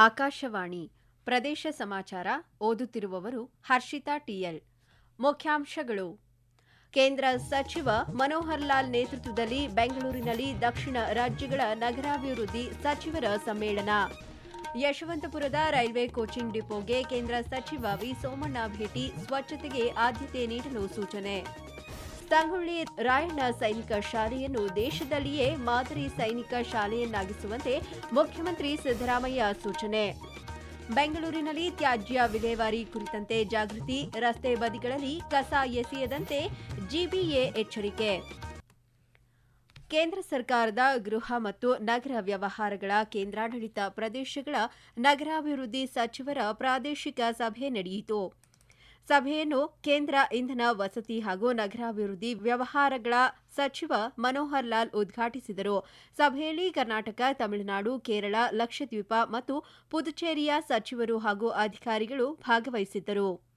ಆಕಾಶವಾಣಿ ಪ್ರದೇಶ ಸಮಾಚಾರ ಓದುತ್ತಿರುವವರು ಹರ್ಷಿತಾ ಟಿಎಲ್ ಮುಖ್ಯಾಂಶಗಳು. ಕೇಂದ್ರ ಸಚಿವ ಮನೋಹರ್ ಲಾಲ್ ನೇತೃತ್ವದಲ್ಲಿ ಬೆಂಗಳೂರಿನಲ್ಲಿ ದಕ್ಷಿಣ ರಾಜ್ಯಗಳ ನಗರಾಭಿವೃದ್ಧಿ ಸಚಿವರ ಸಮ್ಮೇಳನ. ಯಶವಂತಪುರದ ರೈಲ್ವೆ ಕೋಚಿಂಗ್ ಡಿಪೋಗೆ ಕೇಂದ್ರ ಸಚಿವ ವಿ ಸೋಮಣ್ಣ ಭೇಟಿ, ಸ್ವಚ್ಛತೆಗೆ ಆದ್ಯತೆ ನೀಡಲು ಸೂಚನೆ. ಸಂಗೊಳ್ಳಿ ರಾಯಣ್ಣ ಸೈನಿಕ ಶಾಲೆಯನ್ನು ದೇಶದಲ್ಲಿಯೇ ಮಾದರಿ ಸೈನಿಕ ಶಾಲೆಯನ್ನಾಗಿಸುವಂತೆ ಮುಖ್ಯಮಂತ್ರಿ ಸಿದ್ದರಾಮಯ್ಯ ಸೂಚನೆ. ಬೆಂಗಳೂರಿನಲ್ಲಿ ತ್ಯಾಜ್ಯ ವಿಲೇವಾರಿ ಕುರಿತಂತೆ ಜಾಗೃತಿ, ರಸ್ತೆ ಬದಿಗಳಲ್ಲಿ ಕಸ ಎಸೆಯದಂತೆ ಜಿಬಿಎ ಎಚ್ಚರಿಕೆ. ಕೇಂದ್ರ ಸರ್ಕಾರದ ಗೃಹ ಮತ್ತು ನಗರ ವ್ಯವಹಾರಗಳ ಕೇಂದ್ರಾಡಳಿತ ಪ್ರದೇಶಗಳ ನಗರಾಭಿವೃದ್ಧಿ ಸಚಿವರ ಪ್ರಾದೇಶಿಕ ಸಭೆ ನಡೆಯಿತು. ಸಭೆಯನ್ನು ಕೇಂದ್ರ ಇಂಧನ ವಸತಿ ಹಾಗೂ ನಗರಾಭಿವೃದ್ಧಿ ವ್ಯವಹಾರಗಳ ಸಚಿವ ಮನೋಹರ್ ಲಾಲ್ ಉದ್ಘಾಟಿಸಿದರು. ಸಭೆಯಲ್ಲಿ ಕರ್ನಾಟಕ, ತಮಿಳುನಾಡು, ಕೇರಳ, ಲಕ್ಷದ್ವೀಪ ಮತ್ತು ಪುದುಚೇರಿಯ ಸಚಿವರು ಹಾಗೂ ಅಧಿಕಾರಿಗಳು ಭಾಗವಹಿಸಿದ್ದರು.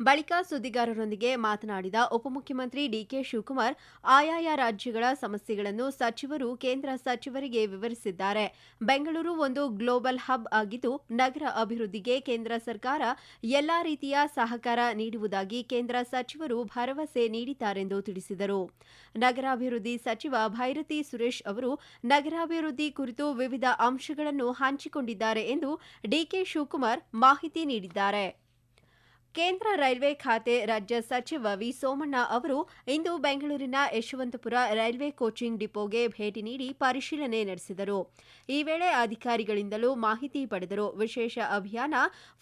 ಬಳಿಕ ಸುದ್ದಿಗಾರರೊಂದಿಗೆ ಮಾತನಾಡಿದ ಉಪಮುಖ್ಯಮಂತ್ರಿ ಡಿಕೆ ಶಿವಕುಮಾರ್, ಆಯಾಯ ರಾಜ್ಯಗಳ ಸಮಸ್ಯೆಗಳನ್ನು ಸಚಿವರು ಕೇಂದ್ರ ಸಚಿವರಿಗೆ ವಿವರಿಸಿದ್ದಾರೆ. ಬೆಂಗಳೂರು ಒಂದು ಗ್ಲೋಬಲ್ ಹಬ್ ಆಗಿದ್ದು, ನಗರ ಅಭಿವೃದ್ಧಿಗೆ ಕೇಂದ್ರ ಸರ್ಕಾರ ಎಲ್ಲಾ ರೀತಿಯ ಸಹಕಾರ ನೀಡುವುದಾಗಿ ಕೇಂದ್ರ ಸಚಿವರು ಭರವಸೆ ನೀಡಿದ್ದಾರೆಂದು ತಿಳಿಸಿದರು. ನಗರಾಭಿವೃದ್ಧಿ ಸಚಿವ ಭೈರತಿ ಸುರೇಶ್ ಅವರು ನಗರಾಭಿವೃದ್ಧಿ ಕುರಿತು ವಿವಿಧ ಅಂಶಗಳನ್ನು ಹಂಚಿಕೊಂಡಿದ್ದಾರೆ ಎಂದು ಡಿಕೆ ಶಿವಕುಮಾರ್ ಮಾಹಿತಿ ನೀಡಿದ್ದಾರೆ. ಕೇಂದ್ರ ರೈಲ್ವೆ ಖಾತೆ ರಾಜ್ಯ ಸಚಿವ ವಿ ಸೋಮಣ್ಣ ಅವರು ಇಂದು ಬೆಂಗಳೂರಿನ ಯಶವಂತಪುರ ರೈಲ್ವೆ ಕೋಚಿಂಗ್ ಡಿಪೋಗೆ ಭೇಟಿ ನೀಡಿ ಪರಿಶೀಲನೆ ನಡೆಸಿದರು. ಈ ವೇಳೆ ಅಧಿಕಾರಿಗಳಿಂದಲೂ ಮಾಹಿತಿ ಪಡೆದರು. ವಿಶೇಷ ಅಭಿಯಾನ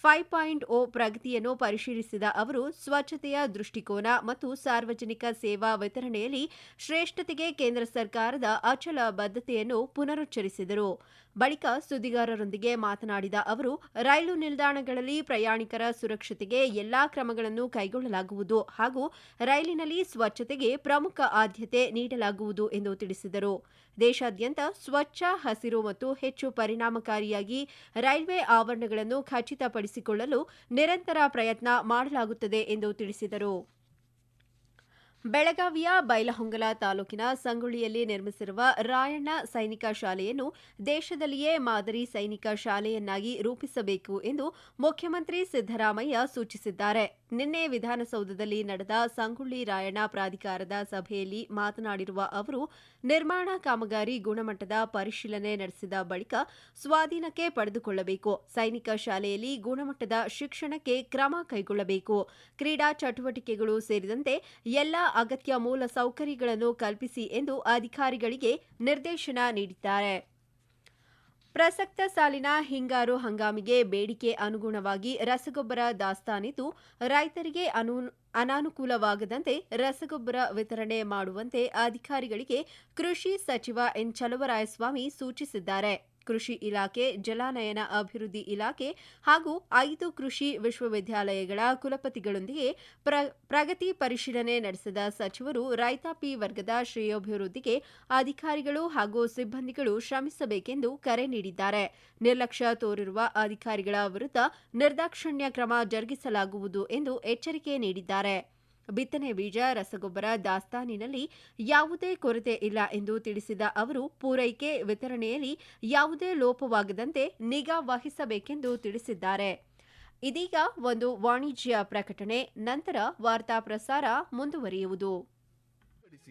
ಫೈವ್ ಪಾಯಿಂಟ್ ಓ ಪ್ರಗತಿಯನ್ನು ಪರಿಶೀಲಿಸಿದ ಅವರು, ಸ್ವಚ್ಛತೆಯ ದೃಷ್ಟಿಕೋನ ಮತ್ತು ಸಾರ್ವಜನಿಕ ಸೇವಾ ವಿತರಣೆಯಲ್ಲಿ ಶ್ರೇಷ್ಠತೆಗೆ ಕೇಂದ್ರ ಸರ್ಕಾರದ ಅಚಲ ಬದ್ಧತೆಯನ್ನು ಪುನರುಚ್ಚರಿಸಿದರು. ಬಳಿಕ ಸುದ್ದಿಗಾರರೊಂದಿಗೆ ಮಾತನಾಡಿದ ಅವರು, ರೈಲು ನಿಲ್ದಾಣಗಳಲ್ಲಿ ಪ್ರಯಾಣಿಕರ ಸುರಕ್ಷತೆಗೆ ಎಲ್ಲಾ ಕ್ರಮಗಳನ್ನು ಕೈಗೊಳ್ಳಲಾಗುವುದು ಹಾಗೂ ರೈಲಿನಲ್ಲಿ ಸ್ವಚ್ಛತೆಗೆ ಪ್ರಮುಖ ಆದ್ಯತೆ ನೀಡಲಾಗುವುದು ಎಂದು ತಿಳಿಸಿದರು. ದೇಶಾದ್ಯಂತ ಸ್ವಚ್ಛ, ಹಸಿರು ಮತ್ತು ಹೆಚ್ಚು ಪರಿಣಾಮಕಾರಿಯಾಗಿ ರೈಲ್ವೆ ಆವರಣಗಳನ್ನು ಖಚಿತಪಡಿಸಿಕೊಳ್ಳಲು ನಿರಂತರ ಪ್ರಯತ್ನ ಮಾಡಲಾಗುತ್ತದೆ ಎಂದು ತಿಳಿಸಿದರು. ಬೆಳಗಾವಿಯ ಬೈಲಹೊಂಗಲ ತಾಲೂಕಿನ ಸಂಗೊಳ್ಳಿಯಲ್ಲಿ ನಿರ್ಮಿಸಿರುವ ರಾಯಣ್ಣ ಸೈನಿಕ ಶಾಲೆಯನ್ನು ದೇಶದಲ್ಲಿಯೇ ಮಾದರಿ ಸೈನಿಕ ಶಾಲೆಯನ್ನಾಗಿ ರೂಪಿಸಬೇಕು ಎಂದು ಮುಖ್ಯಮಂತ್ರಿ ಸಿದ್ದರಾಮಯ್ಯ ಸೂಚಿಸಿದ್ದಾರೆ. ನಿನ್ನೆ ವಿಧಾನಸೌಧದಲ್ಲಿ ನಡೆದ ಸಂಗೊಳ್ಳಿ ರಾಯಣ್ಣ ಪ್ರಾಧಿಕಾರದ ಸಭೆಯಲ್ಲಿ ಮಾತನಾಡಿರುವ ಅವರು, ನಿರ್ಮಾಣ ಕಾಮಗಾರಿ ಗುಣಮಟ್ಟದ ಪರಿಶೀಲನೆ ನಡೆಸಿದ ಬಳಿಕ ಸ್ವಾಧೀನಕ್ಕೆ ಪಡೆದುಕೊಳ್ಳಬೇಕು. ಸೈನಿಕ ಶಾಲೆಯಲ್ಲಿ ಗುಣಮಟ್ಟದ ಶಿಕ್ಷಣಕ್ಕೆ ಕ್ರಮ ಕೈಗೊಳ್ಳಬೇಕು. ಕ್ರೀಡಾ ಚಟುವಟಿಕೆಗಳು ಸೇರಿದಂತೆ ಎಲ್ಲ ಅಗತ್ಯ ಮೂಲ ಸೌಕರ್ಯಗಳನ್ನು ಕಲ್ಪಿಸಿ ಎಂದು ಅಧಿಕಾರಿಗಳಿಗೆ ನಿರ್ದೇಶನ ನೀಡಿದ್ದಾರೆ. ಪ್ರಸಕ್ತ ಸಾಲಿನ ಹಿಂಗಾರು ಹಂಗಾಮಿಗೆ ಬೇಡಿಕೆ ಅನುಗುಣವಾಗಿ ರಸಗೊಬ್ಬರ ದಾಸ್ತಾನಿದ್ದು ರೈತರಿಗೆ ಅನು, ಅನಾನುಕೂಲವಾಗದಂತೆ ರಸಗೊಬ್ಬರ ವಿತರಣೆ ಮಾಡುವಂತೆ ಅಧಿಕಾರಿಗಳಿಗೆ ಕೃಷಿ ಸಚಿವ ಎನ್ ಚಲುವರಾಯಸ್ವಾಮಿ ಸೂಚಿಸಿದ್ದಾರೆ. ಕೃಷಿ ಇಲಾಖೆ, ಜಲಾನಯನ ಅಭಿವೃದ್ಧಿ ಇಲಾಖೆ ಹಾಗೂ ಐದು ಕೃಷಿ ವಿಶ್ವವಿದ್ಯಾಲಯಗಳ ಕುಲಪತಿಗಳೊಂದಿಗೆ ಪ್ರಗತಿ ಪರಿಶೀಲನೆ ನಡೆಸಿದ ಸಚಿವರು ರೈತಾಪಿ ವರ್ಗದ ಶ್ರೇಯೋಭಿವೃದ್ಧಿಗೆ ಅಧಿಕಾರಿಗಳು ಹಾಗೂ ಸಿಬ್ಬಂದಿಗಳು ಶ್ರಮಿಸಬೇಕೆಂದು ಕರೆ ನೀಡಿದ್ದಾರೆ. ನಿರ್ಲಕ್ಷ್ಯ ತೋರಿರುವ ಅಧಿಕಾರಿಗಳ ವಿರುದ್ಧ ನಿರ್ದಾಕ್ಷಿಣ್ಯ ಕ್ರಮ ಜರುಗಿಸಲಾಗುವುದು ಎಂದು ಎಚ್ಚರಿಕೆ ನೀಡಿದ್ದಾರೆ. ಬಿತ್ತನೆ ಬೀಜ, ರಸಗೊಬ್ಬರ, ದಾಸ್ತಾನಿನಲ್ಲಿ ಯಾವುದೇ ಕೊರತೆ ಇಲ್ಲ ಎಂದು ತಿಳಿಸಿದ ಅವರು, ಪೂರೈಕೆ ವಿತರಣೆಯಲ್ಲಿ ಯಾವುದೇ ಲೋಪವಾಗದಂತೆ ನಿಗಾ ವಹಿಸಬೇಕೆಂದು ತಿಳಿಸಿದ್ದಾರೆ. ಇದೀಗ ಒಂದು ವಾಣಿಜ್ಯ ಪ್ರಕಟಣೆ, ನಂತರ ವಾರ್ತಾ ಪ್ರಸಾರ ಮುಂದುವರಿಯುವುದು.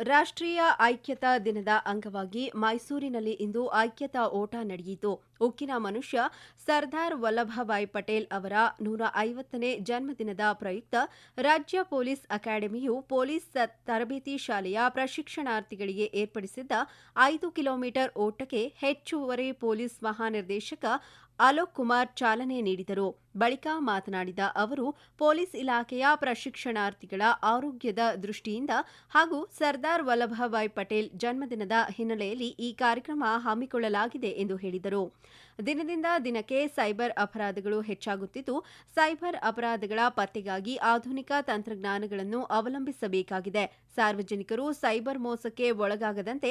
ರಾಷ್ಟ್ರೀಯ ಐಕ್ಯತಾ ದಿನದ ಅಂಗವಾಗಿ ಮೈಸೂರಿನಲ್ಲಿ ಇಂದು ಐಕ್ಯತಾ ಓಟ ನಡೆಯಿತು. ಉಕ್ಕಿನ ಮನುಷ್ಯ ಸರ್ದಾರ್ ವಲ್ಲಭಭಾಯ್ ಪಟೇಲ್ ಅವರ ನೂರ ಐವತ್ತನೇ ಜನ್ಮದಿನದ ಪ್ರಯುಕ್ತ ರಾಜ್ಯ ಪೊಲೀಸ್ ಅಕಾಡೆಮಿಯು ಪೊಲೀಸ್ ತರಬೇತಿ ಶಾಲೆಯ ಪ್ರಶಿಕ್ಷಣಾರ್ಥಿಗಳಿಗೆ ಏರ್ಪಡಿಸಿದ್ದ ಐದು ಕಿಲೋಮೀಟರ್ ಓಟಕ್ಕೆ ಹೆಚ್ಚುವರಿ ಪೊಲೀಸ್ ಮಹಾನಿರ್ದೇಶಕ ಅಲೋಕ್ ಕುಮಾರ್ ಚಾಲನೆ ನೀಡಿದರು. ಬಳಿಕ ಮಾತನಾಡಿದ ಅವರು, ಪೊಲೀಸ್ ಇಲಾಖೆಯ ಪ್ರಶಿಕ್ಷಣಾರ್ಥಿಗಳ ಆರೋಗ್ಯದ ದೃಷ್ಟಿಯಿಂದ ಹಾಗೂ ಸರ್ದಾರ್ ವಲ್ಲಭಭಾಯ್ ಪಟೇಲ್ ಜನ್ಮದಿನದ ಹಿನ್ನೆಲೆಯಲ್ಲಿ ಈ ಕಾರ್ಯಕ್ರಮ ಹಮ್ಮಿಕೊಳ್ಳಲಾಗಿದೆ ಎಂದು ಹೇಳಿದರು. ದಿನದಿಂದ ದಿನಕ್ಕೆ ಸೈಬರ್ ಅಪರಾಧಗಳು ಹೆಚ್ಚಾಗುತ್ತಿದ್ದು, ಸೈಬರ್ ಅಪರಾಧಗಳ ಪತ್ತೆಗಾಗಿ ಆಧುನಿಕ ತಂತ್ರಜ್ಞಾನಗಳನ್ನು ಅವಲಂಬಿಸಬೇಕಾಗಿದೆ. ಸಾರ್ವಜನಿಕರು ಸೈಬರ್ ಮೋಸಕ್ಕೆ ಒಳಗಾಗದಂತೆ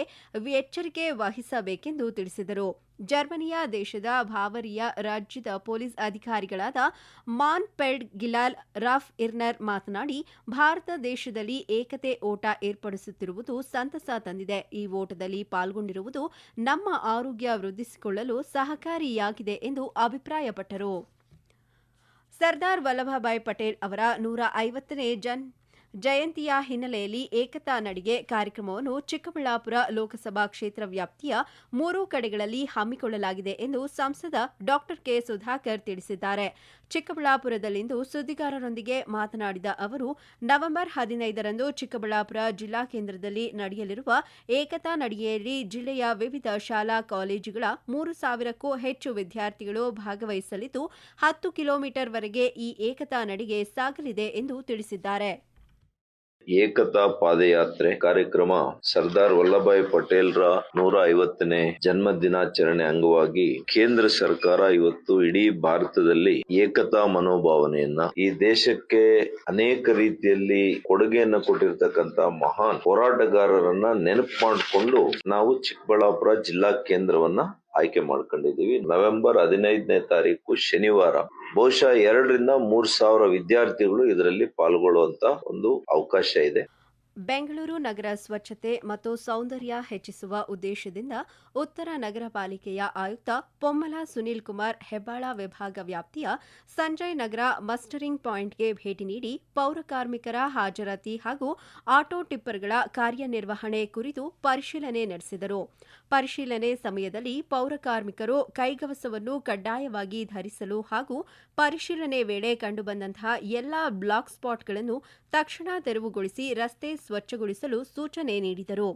ಎಚ್ಚರಿಕೆ ವಹಿಸಬೇಕೆಂದು ತಿಳಿಸಿದರು. ಜರ್ಮನಿಯ ದೇಶದ ಭಾವರಿಯ ರಾಜ್ಯದ ಪೊಲೀಸ್ ಅಧಿಕಾರಿಗಳಾದ ಮಾನ್ ಪೆಡ್ ಗಿಲಾಲ್ ರಾಫ್ ಇರ್ನರ್ ಮಾತನಾಡಿ, ಭಾರತ ದೇಶದಲ್ಲಿ ಏಕತೆ ಓಟ ಏರ್ಪಡಿಸುತ್ತಿರುವುದು ಸಂತಸ ತಂದಿದೆ. ಈ ಓಟದಲ್ಲಿ ಪಾಲ್ಗೊಂಡಿರುವುದು ನಮ್ಮ ಆರೋಗ್ಯ ವೃದ್ಧಿಸಿಕೊಳ್ಳಲು ಸಹಕಾರಿಯಾಗಿದೆ ಎಂದು ಅಭಿಪ್ರಾಯಪಟ್ಟರು. ಸರ್ದಾರ್ ವಲ್ಲಭಭಾಯ್ ಪಟೇಲ್ ಅವರ ನೂರ ಐವತ್ತನೇ ಜನ್ ಜಯಂತಿಯ ಹಿನ್ನೆಲೆಯಲ್ಲಿ ಏಕತಾ ನಡಿಗೆ ಕಾರ್ಯಕ್ರಮವನ್ನು ಚಿಕ್ಕಬಳ್ಳಾಪುರ ಲೋಕಸಭಾ ಕ್ಷೇತ್ರ ವ್ಯಾಪ್ತಿಯ ಮೂರು ಕಡೆಗಳಲ್ಲಿ ಹಮ್ಮಿಕೊಳ್ಳಲಾಗಿದೆ ಎಂದು ಸಂಸದ ಡಾ ಕೆ ಸುಧಾಕರ್ ತಿಳಿಸಿದ್ದಾರೆ. ಚಿಕ್ಕಬಳ್ಳಾಪುರದಲ್ಲಿಂದು ಸುದ್ದಿಗಾರರೊಂದಿಗೆ ಮಾತನಾಡಿದ ಅವರು, ನವೆಂಬರ್ ಹದಿನೈದರಂದು ಚಿಕ್ಕಬಳ್ಳಾಪುರ ಜಿಲ್ಲಾ ಕೇಂದ್ರದಲ್ಲಿ ನಡೆಯಲಿರುವ ಏಕತಾ ನಡಿಗೆಯಲ್ಲಿ ಜಿಲ್ಲೆಯ ವಿವಿಧ ಶಾಲಾ ಕಾಲೇಜುಗಳ ಮೂರು ಸಾವಿರಕ್ಕೂ ಹೆಚ್ಚು ವಿದ್ಯಾರ್ಥಿಗಳು ಭಾಗವಹಿಸಲಿದ್ದು, ಹತ್ತು ಕಿಲೋಮೀಟರ್ವರೆಗೆ ಈ ಏಕತಾ ನಡಿಗೆ ಸಾಗಲಿದೆ ಎಂದು ತಿಳಿಸಿದ್ದಾರೆ. ಏಕತಾ ಪಾದಯಾತ್ರೆ ಕಾರ್ಯಕ್ರಮ. ಸರ್ದಾರ್ ವಲ್ಲಭಾಯ್ ಪಟೇಲ್ರ ನೂರ ಐವತ್ತನೇ ಜನ್ಮ ದಿನಾಚರಣೆ ಅಂಗವಾಗಿ ಕೇಂದ್ರ ಸರ್ಕಾರ ಇವತ್ತು ಇಡೀ ಭಾರತದಲ್ಲಿ ಏಕತಾ ಮನೋಭಾವನೆಯನ್ನ ಈ ದೇಶಕ್ಕೆ ಅನೇಕ ರೀತಿಯಲ್ಲಿ ಕೊಡುಗೆಯನ್ನ ಕೊಟ್ಟಿರ್ತಕ್ಕಂತ ಮಹಾನ್ ಹೋರಾಟಗಾರರನ್ನ ನೆನಪು ಮಾಡಿಕೊಂಡು ನಾವು ಚಿಕ್ಕಬಳ್ಳಾಪುರ ಜಿಲ್ಲಾ ಕೇಂದ್ರವನ್ನ ಆಯ್ಕೆ ಮಾಡ್ಕೊಂಡಿದೀವಿ ನವೆಂಬರ್ ಹದಿನೈದನೇ ತಾರೀಕು ಶನಿವಾರ. ಬಹುಶಃ ಎರಡರಿಂದ ಮೂರ್ ಸಾವಿರ ವಿದ್ಯಾರ್ಥಿಗಳು ಇದರಲ್ಲಿ ಪಾಲ್ಗೊಳ್ಳುವಂತ ಒಂದು ಅವಕಾಶ ಇದೆ. ಬೆಂಗಳೂರು ನಗರ ಸ್ವಚ್ಛತೆ ಮತ್ತು ಸೌಂದರ್ಯ ಹೆಚ್ಚಿಸುವ ಉದ್ದೇಶದಿಂದ ಉತ್ತರ ನಗರ ಪಾಲಿಕೆಯ ಆಯುಕ್ತ ಪೊಮ್ಮಲ ಸುನೀಲ್ ಕುಮಾರ್ ಹೆಬ್ಬಾಳ ವಿಭಾಗ ವ್ಯಾಪ್ತಿಯ ಸಂಜಯ್ ನಗರ ಮಸ್ಟರಿಂಗ್ ಪಾಯಿಂಟ್ಗೆ ಭೇಟಿ ನೀಡಿ ಪೌರ ಕಾರ್ಮಿಕರ ಹಾಜರಾತಿ ಹಾಗೂ ಆಟೋ ಟಿಪ್ಪರ್ಗಳ ಕಾರ್ಯನಿರ್ವಹಣೆ ಕುರಿತು ಪರಿಶೀಲನೆ ನಡೆಸಿದರು. ಪರಿಶೀಲನೆ ಸಮಯದಲ್ಲಿ ಪೌರ ಕಾರ್ಮಿಕರು ಕೈಗವಸವನ್ನು ಕಡ್ಡಾಯವಾಗಿ ಧರಿಸಲು ಹಾಗೂ ಪರಿಶೀಲನೆ ವೇಳೆ ಕಂಡುಬಂದಂತಹ ಎಲ್ಲಾ ಬ್ಲಾಕ್ ಸ್ಪಾಟ್ಗಳನ್ನು ತಕ್ಷಣ ತೆರವುಗೊಳಿಸಿ ರಸ್ತೆ ಸ್ವಚ್ಛಗೊಳಿಸಲು ಸೂಚನೆ ನೀಡಿದರು.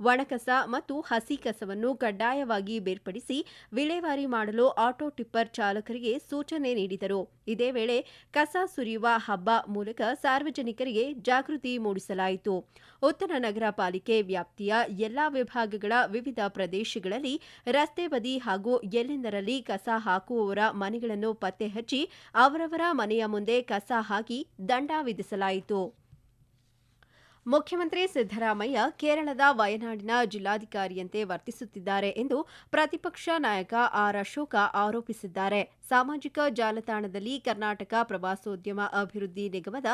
ಒಣಕಸ ಮತ್ತು ಹಸಿ ಕಸವನ್ನು ಕಡ್ಡಾಯವಾಗಿ ಬೇರ್ಪಡಿಸಿ ವಿಲೇವಾರಿ ಮಾಡಲು ಆಟೋ ಟಿಪ್ಪರ್ ಚಾಲಕರಿಗೆ ಸೂಚನೆ ನೀಡಿದರು. ಇದೇ ವೇಳೆ ಕಸ ಸುರಿಯುವ ಹಬ್ಬ ಮೂಲಕ ಸಾರ್ವಜನಿಕರಿಗೆ ಜಾಗೃತಿ ಮೂಡಿಸಲಾಯಿತು. ಉತ್ತರ ನಗರ ಪಾಲಿಕೆ ವ್ಯಾಪ್ತಿಯ ಎಲ್ಲಾ ವಿಭಾಗಗಳ ವಿವಿಧ ಪ್ರದೇಶಗಳಲ್ಲಿ ರಸ್ತೆ ಬದಿ ಹಾಗೂ ಎಲ್ಲೆಂದರಲ್ಲಿ ಕಸ ಹಾಕುವವರ ಮನೆಗಳನ್ನು ಪತ್ತೆ ಹಚ್ಚಿ ಅವರವರ ಮನೆಯ ಮುಂದೆ ಕಸ ಹಾಕಿ ದಂಡ ವಿಧಿಸಲಾಯಿತು. ಮುಖ್ಯಮಂತ್ರಿ ಸಿದ್ದರಾಮಯ್ಯ ಕೇರಳದ ವಯನಾಡಿನ ಜಿಲ್ಲಾಧಿಕಾರಿಯಂತೆ ವರ್ತಿಸುತ್ತಿದ್ದಾರೆ ಎಂದು ಪ್ರತಿಪಕ್ಷ ನಾಯಕ ಆರ್ ಅಶೋಕ ಆರೋಪಿಸಿದ್ದಾರೆ. ಸಾಮಾಜಿಕ ಜಾಲತಾಣದಲ್ಲಿ ಕರ್ನಾಟಕ ಪ್ರವಾಸೋದ್ಯಮ ಅಭಿವೃದ್ಧಿ ನಿಗಮದ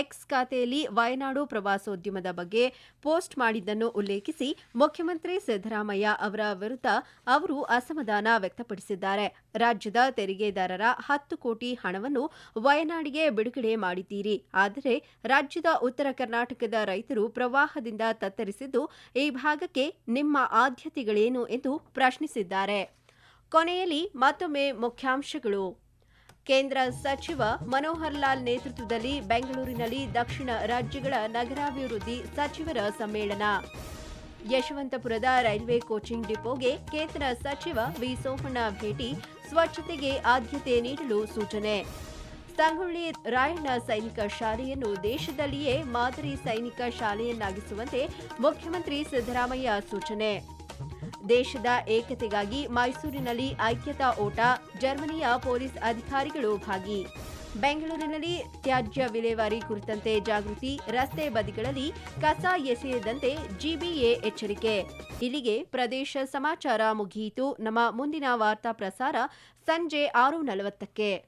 ಎಕ್ಸ್ ಖಾತೆಯಲ್ಲಿ ವಯನಾಡು ಪ್ರವಾಸೋದ್ಯಮದ ಬಗ್ಗೆ ಪೋಸ್ಟ್ ಮಾಡಿದ್ದನ್ನು ಉಲ್ಲೇಖಿಸಿ ಮುಖ್ಯಮಂತ್ರಿ ಸಿದ್ದರಾಮಯ್ಯ ಅವರ ವಿರುದ್ಧ ಅವರು ಅಸಮಾಧಾನ ವ್ಯಕ್ತಪಡಿಸಿದ್ದಾರೆ. ರಾಜ್ಯದ ತೆರಿಗೆದಾರರ ಹತ್ತು ಕೋಟಿ ಹಣವನ್ನು ವಯನಾಡಿಗೆ ಬಿಡುಗಡೆ ಮಾಡಿದ್ದೀರಿ. ಆದರೆ ರಾಜ್ಯದ ಉತ್ತರ ಕರ್ನಾಟಕದ ರೈತರು ಪ್ರವಾಹದಿಂದ ತತ್ತರಿಸಿದ್ದು, ಈ ಭಾಗಕ್ಕೆ ನಿಮ್ಮ ಆದ್ಯತೆಗಳೇನು ಎಂದು ಪ್ರಶ್ನಿಸಿದ್ದಾರೆ. ಕೊನೆಯಲ್ಲಿ ಮತ್ತೊಮ್ಮೆ ಮುಖ್ಯಾಂಶಗಳು. ಕೇಂದ್ರ ಸಚಿವ ಮನೋಹರ್ ಲಾಲ್ ನೇತೃತ್ವದಲ್ಲಿ ಬೆಂಗಳೂರಿನಲ್ಲಿ ದಕ್ಷಿಣ ರಾಜ್ಯಗಳ ನಗರಾಭಿವೃದ್ಧಿ ಸಚಿವರ ಸಮ್ಮೇಳನ. ಯಶವಂತಪುರದ ರೈಲ್ವೆ ಕೋಚಿಂಗ್ ಡಿಪೋಗೆ ಕೇಂದ್ರ ಸಚಿವ ವಿ. ಸೋಮಣ್ಣ ಭೇಟಿ, ಸ್ವಚ್ಛತೆಗೆ ಆದ್ಯತೆ ನೀಡಲು ಸೂಚನೆ. ಸಂಗೊಳ್ಳಿ ರಾಯಣ್ಣ ಸೈನಿಕ ಶಾಲೆಯನ್ನು ದೇಶದಲ್ಲಿಯೇ ಮಾದರಿ ಸೈನಿಕ ಶಾಲೆಯನ್ನಾಗಿಸುವಂತೆ ಮುಖ್ಯಮಂತ್ರಿ ಸಿದ್ದರಾಮಯ್ಯ ಸೂಚನೆ. ದೇಶದ ಏಕತೆಗಾಗಿ ಮೈಸೂರಿನಲ್ಲಿ ಐಕ್ಯತಾ ಓಟ, ಜರ್ಮನಿಯ ಪೊಲೀಸ್ ಅಧಿಕಾರಿಗಳು ಭಾಗಿ. ಬೆಂಗಳೂರಿನಲ್ಲಿ ತ್ಯಾಜ್ಯ ವಿಲೇವಾರಿ ಕುರಿತಂತೆ ಜಾಗೃತಿ, ರಸ್ತೆ ಬದಿಗಳಲ್ಲಿ ಕಸ ಎಸೆಯದಂತೆ ಜಿಬಿಎ ಎಚ್ಚರಿಕೆ. ಇಲ್ಲಿಗೆ ಪ್ರದೇಶ ಸಮಾಚಾರ ಮುಗಿಯಿತು. ನಮ್ಮ ಮುಂದಿನ ವಾರ್ತಾ ಪ್ರಸಾರ ಸಂಜೆ ಆರು ನಲವತ್ತಕ್ಕೆ.